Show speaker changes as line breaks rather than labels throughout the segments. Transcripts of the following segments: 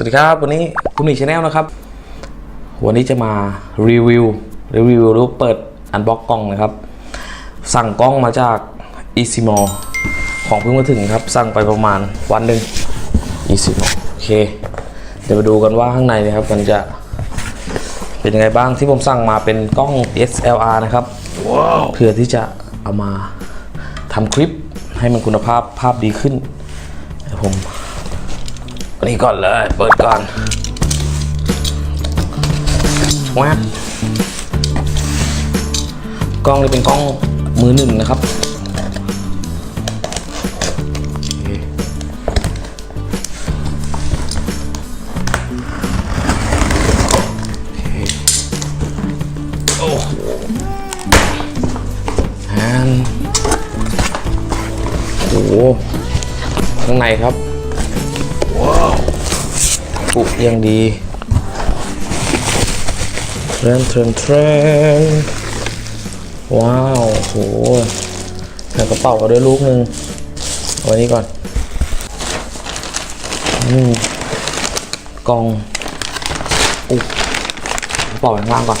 วัสดีครับ วันนี้คุณหนีชาแนลนะครับ วันนี้จะมารีวิวรีวิวหรือเปิดอันบ็อกกล้องนะครับ สั่งกล้องมาจาก e s i m o ของเพิ่งมาถึงครับ สั่งไปประมาณวันหนึ่ง e s i m o โอเค เดี๋ยวมาดูกันว่าข้างในนะครับ มันจะเป็นยังไงบ้างที่ผมสั่งมาเป็นกล้อง DSLR นะครับเพื่อที่จะเอามาทำคลิปให้มันคุณภาพภาพดีขึ้นเดี๋ยวผมอั นนี้ก่อนเลย เปิดก่อนแวบกล้องนี่เป็นกล้องมือหนึ่งนะครับ โอ้โหโอ้โหข้างในครับ ปุกยังดีเทรนเทรนเทรนว้าวโหใส่กระเป๋ามาด้วยลูกหนึ่งเอาไว้นี่ก่อนอืมกล่องอุ๊กระเป๋าข้างล่างก่อน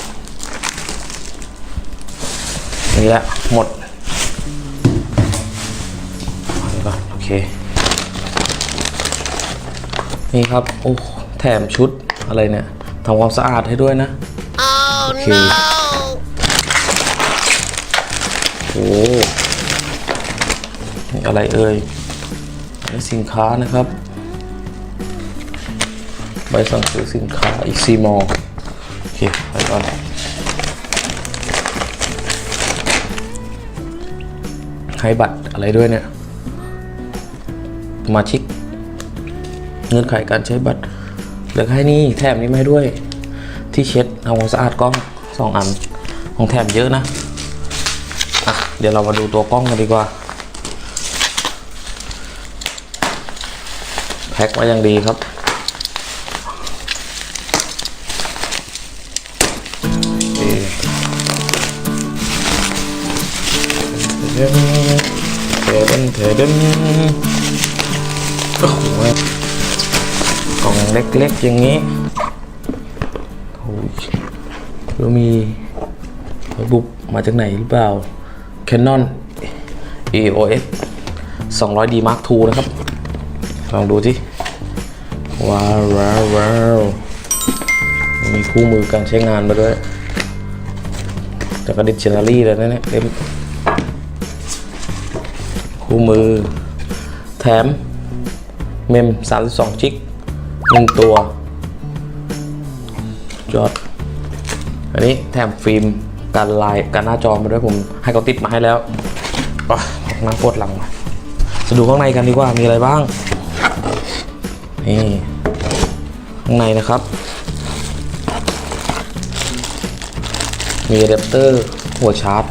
นี่แหละหมดเอาไว้ก่อนโอเค นี่ครับ โอ้ แถมชุดอะไรเนี่ยทำความสะอาดให้ด้วยนะ โอเค โอ้นี่อะไรเอ่ยอันนี้สินค้านะครับ ใบสั่งซื้อสินค้าอีกซีมอโอเค ไปก่อนให้บัตรอะไรด้วยเนี่ยสมาชิกเงื่อนไขการใช้บัตร แล้วก็ให้นี่แถมนี้มาให้ด้วย ที่เช็ดทำความสะอาดกล้องสองอัน ของแถมเยอะนะอะเดี๋ยวเรามาดูตัวกล้องกันดีกว่า แพ็คมาอย่างดีครับเคเทเดนเทเดนเทเดนโอ้โห กล่องเล็กๆอย่างนี้โอ้ยแล้วมีบุบมาจากไหนหรือเปล่า Canon EOS 200D Mark II นะครับ ลองดูสิว้าวว้าวว้าวมีคู่มือการใช้งานมาด้วยจากกระดิษเชนารี่เลยนะเนี่ยเล่มคู่มือ แถม เมม 32 จิก หนึ่งตัวจอดอันนี้แถมฟิล์มกันลายกันหน้าจอมาด้วยผมให้เขาติดมาให้แล้วอะนั่งปวดหลังมาจะดูข้างในกันดีกว่ามีอะไรบ้าง นี่ข้างในนะครับ มีอะแดปเตอร์หัวชาร์จ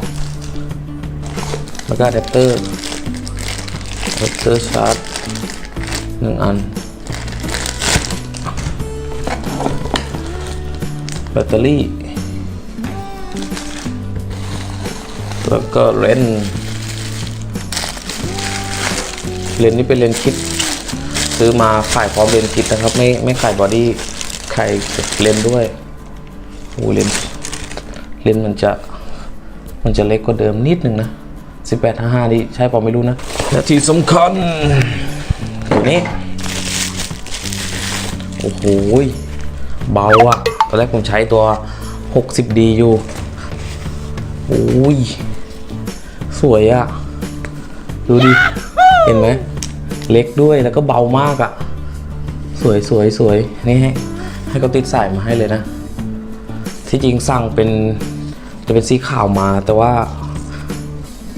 แล้วก็อะแดปเตอร์อะแดปเตอร์ชาร์จหนึ่งอัน ตเตอรี่ แล้วก็เลนเลนนี่เป็นเลนคิด ซื้อมาขายพร้อมเลนคิดนะครับ ไม่ไม่ขายบอดี้ขายเลนด้วยโอ้เลนเลนมันจะมันจะเล็กกว่าเดิมนิดนึงนะ 1855นี่ใช่ป่าไม่รู้นะ และที่สำคัญตัวนี้ โอ้โห เบาอะ ตอนแรกผมใช้ตัว 60D อยู่โอ้ย สวยอะดูดิ เห็นไหม เล็กด้วยแล้วก็เบามากอะสวยสวยสวยนี่ให้ให้เขาติดสายมาให้เลยนะ ที่จริงสั่งเป็นจะเป็นสีขาวมา แต่ว่า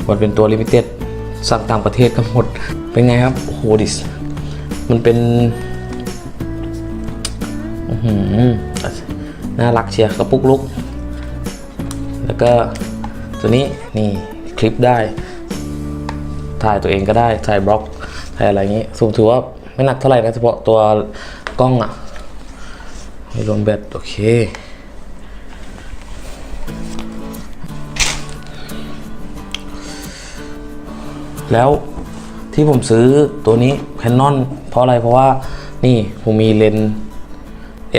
มันเป็นตัวลิมิเต็ดสั่งต่างประเทศกันหมด เป็นไงครับโอ้โหดิส มันเป็น อื้อหือ น่ารักเชียร์กระปุกลุก แล้วก็ตัวนี้นี่คลิปได้ ถ่ายตัวเองก็ได้ ถ่ายบล็อกถ่ายอะไรอย่างงี้สูงถือว่าไม่หนักเท่าไหร่นะเฉพาะตัวกล้องอะ่ะไม่รวมแบตโอเคแล้วที่ผมซื้อตัวนี้ Canon เพราะอะไรเพราะว่านี่ผมมีเลนส์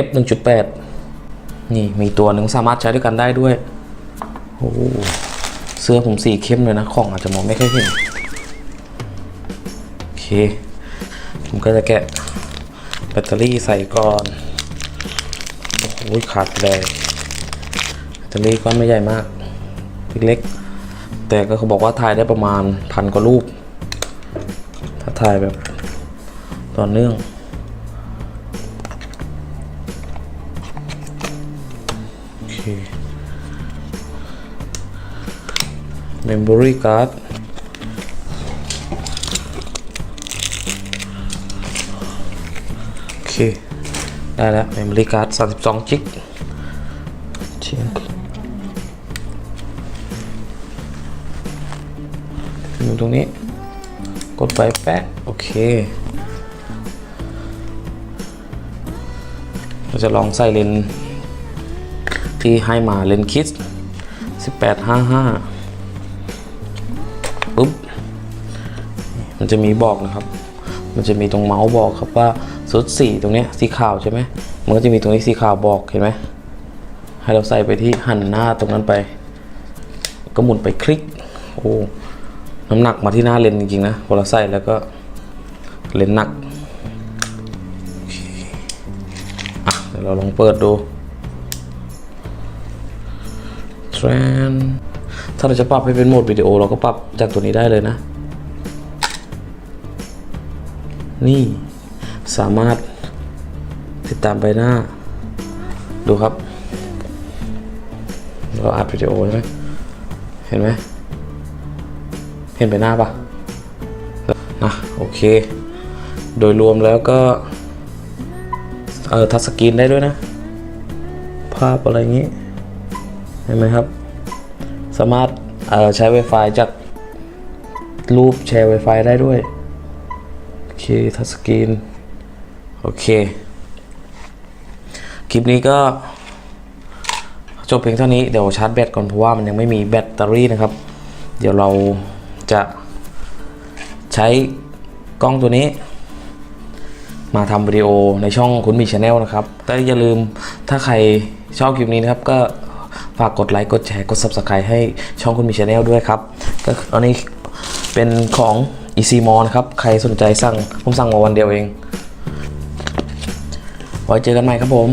f 1.8 นี่มีตัวหนึ่งสามารถใช้ด้วยกันได้ด้วยโอ้เสื้อผมสีเข้มเลยนะของอาจจะมองไม่ค่อยเห็นโอเค ผมก็จะแกะแบตเตอรี่ใส่ก่อนโอ้โหขาดเลยแบตเตอรี่ก้อนไม่ใหญ่มากเล็กๆแต่ก็เขาบอกว่าถ่ายได้ประมาณพันกว่ารูป ถ้าถ่ายแบบต่อเนื่อง memory card โอเค ได้แล้ว memory card 32จิกเชียอยู่ตรงนี้ กดไปแปะโอเค เราจะลองใส่เลนส์ ที่ให้มาเลนส์คิด1855ปุ๊บ มันจะมีบอกนะครับ มันจะมีตรงเมาส์บอกครับว่าสุดสีตรงนี้สีขาวใช่ไหมมันก็จะมีตรงนี้สีขาวบอกเห็นไหมให้เราใส่ไปที่หันหน้าตรงนั้นไป ก็หมุนไปคลิก โอ้ น้ำหนักมาที่หน้าเลนจริงๆนะพอเราใส่แล้วก็เลนหนักอะเดี๋ยวเราลองเปิดดู ถ้าเราจะปรับให้เป็นโหมดวิดีโอ เราก็ปรับจากตัวนี้ได้เลยนะ นี่สามารถติดตามใบหน้า ดูครับ เราอัดวิดีโอใช่ไหมเห็นไหมเห็นใบหน้าปะนะโอเค โดยรวมแล้วก็ เออทัชสกรีนได้ด้วยนะ ภาพอะไรอย่างนี้ เห็นไหมครับ สามารถใช้ Wi-Fi จากรูปแชร์ Wi-Fi ได้ด้วย โอเค ทัชสกรีน โอเค คลิปนี้ก็จบเพียงเท่านี้ เดี๋ยวชาร์จแบตก่อน เพราะว่ามันยังไม่มีแบตเตอรี่นะครับ เดี๋ยวเราจะใช้กล้องตัวนี้ มาทำวิดีโอในช่องคุณมีชาแนลนะครับ แต่อย่าลืมถ้าใครชอบคลิปนี้นะครับก็ ฝากกดไลค์กดแชร์กด Subscribe ให้ช่องคุณมีชาแนลด้วยครับก็อันนี้เป็นของ e c m o นะครับ ใครสนใจสั่ง ผมสั่งมาวันเดียวเอง ไว้เจอกันใหม่ครับผม